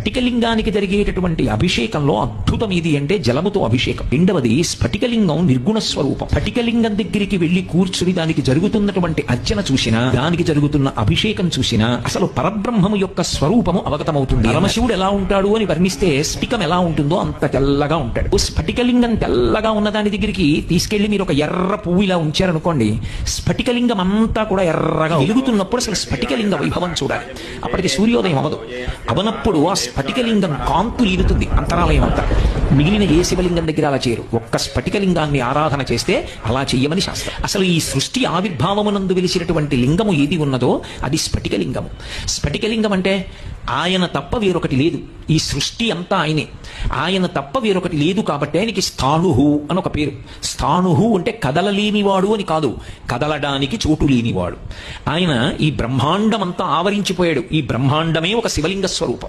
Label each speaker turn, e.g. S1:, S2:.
S1: స్ఫటికలింగానికి జరిగేటటువంటి అభిషేకంలో అద్భుతం ఇది అంటే జలముతో అభిషేకం. రెండవది స్ఫటికలింగం నిర్గుణ స్వరూపం. స్ఫటికలింగం దగ్గరికి వెళ్ళి కూర్చుని దానికి జరుగుతున్నటువంటి అర్చన చూసినా దానికి జరుగుతున్న అభిషేకం చూసినా అసలు పరబ్రహ్మము యొక్క స్వరూపము అవగతమవుతుంది. పరమశివుడు ఎలా ఉంటాడు అని వర్ణిస్తే స్ఫటికం ఎలా ఉంటుందో అంత తెల్లగా ఉంటాడు. ఓ స్ఫటికలింగం తెల్లగా ఉన్న దాని దగ్గరికి తీసుకెళ్ళి మీరు ఒక ఎర్ర పువ్వు ఇలా ఉంచారనుకోండి స్ఫటికలింగం అంతా కూడా ఎర్రగా వెలుగుతున్నప్పుడు అసలు స్ఫటికలింగ వైభవం చూడాలి. అప్పటికి సూర్యోదయం అవదు అవనప్పుడు ఆ స్ఫటికలింగం కాంతు ఈదుతుంది అంతరాలయం అంతా. మిగిలిన ఏ శివలింగం దగ్గర అలా చేయరు ఒక్క స్ఫటికలింగాన్ని ఆరాధన చేస్తే అలా చెయ్యమని శాస్త్రం. అసలు ఈ సృష్టి ఆవిర్భావమునందు వెలిసినటువంటి లింగము ఏది ఉన్నదో అది స్ఫటికలింగము. స్ఫటికలింగం అంటే ఆయన తప్ప వేరొకటి లేదు. ఈ సృష్టి అంతా ఆయనే. ఆయన తప్ప వేరొకటి లేదు కాబట్టి ఆయనకి స్థాణుహు అని ఒక పేరు. స్థాణుహు అంటే కదలలేనివాడు అని కాదు. కదలడానికి చోటు లేనివాడు. ఆయన ఈ బ్రహ్మాండమంతా ఆవరించిపోయాడు. ఈ బ్రహ్మాండమే ఒక శివలింగ స్వరూపం.